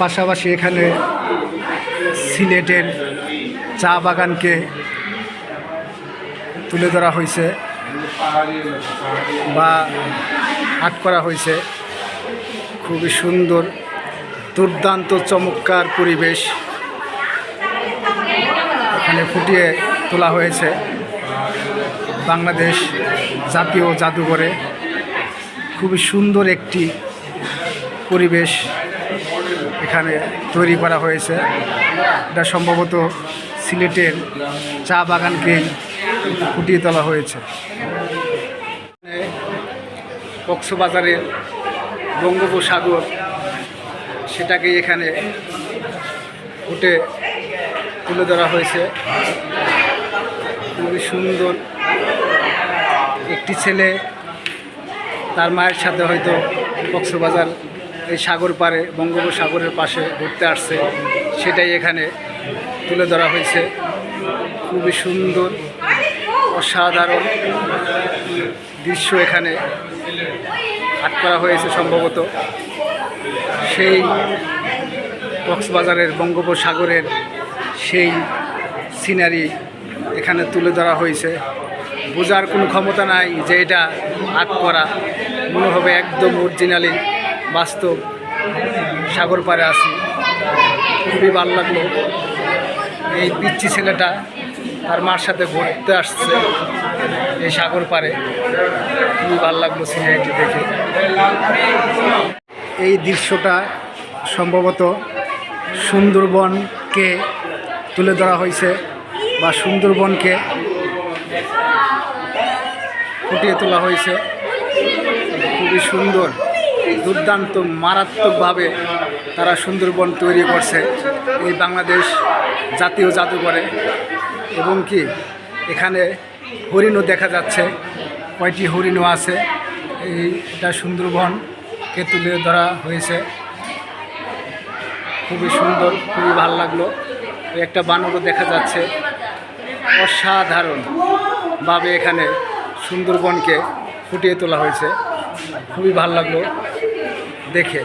পাশাপাশি এখানে সিলেটের চা বাগানকে তুলে ধরা হয়েছে বা আট করা হয়েছে। খুবই সুন্দর, দুর্দান্ত, চমৎকার পরিবেশ এখানে ফুটিয়ে তোলা হয়েছে বাংলাদেশ জাতীয় জাদুঘরে। খুবই সুন্দর একটি পরিবেশ। এখানে তৈরি করা হয়েছে। এটা সম্ভবত সিলেটের চা বাগানকে ফুটিয়ে তোলা হয়েছে। কক্সবাজারের বঙ্গোপসাগর, সেটাকে এখানে ফুটে তুলে ধরা হয়েছে। খুবই সুন্দর একটি ছেলে, তার মায়ের সাথে হয়তো কক্সবাজার এই সাগর পাড়ে, বঙ্গোপসাগরের পাশে ঘুরতে আসছে। সেটাই এখানে তুলে ধরা হয়েছে। খুবই সুন্দর, অসাধারণ দৃশ্য এখানে আট করা হয়েছে সম্ভবত। সেই কক্সবাজারের বঙ্গোপসাগরের সেই সিনারি এখানে তুলে ধরা হয়েছে। বোঝার কোনো ক্ষমতা নাই যে এটা আট করা। মনে হবে একদম অরিজিনালি বাস্তব সাগর পাড়ে আসি খুবই ভালো লাগল। এই পিচ্ছি ছেলেটা তার মার সাথে ঘুরতে আসছে এই সাগর পাড়ে। খুবই ভালো লাগল সিনারিটি দেখে। এই দৃশ্যটা সম্ভবত সুন্দরবনকে তুলে ধরা হয়েছে বা সুন্দরবনকে ফুটিয়ে তোলা হয়েছে। খুবই সুন্দর। দুর্দান্ত, মারাত্মকভাবে তারা সুন্দরবন তৈরি করছে এই বাংলাদেশ জাতীয় জাদুঘরে। এবং কি, এখানে হরিণও দেখা যাচ্ছে, কয়টি হরিণও আছে এই এটা সুন্দরবনকে তুলে ধরা হয়েছে। খুবই সুন্দর, খুবই ভালো লাগল। একটা বানরও দেখা যাচ্ছে, অসাধারণভাবে এখানে সুন্দরবনকে ফুটিয়ে তোলা হয়েছে। খুবই ভালো লাগল। দেখে।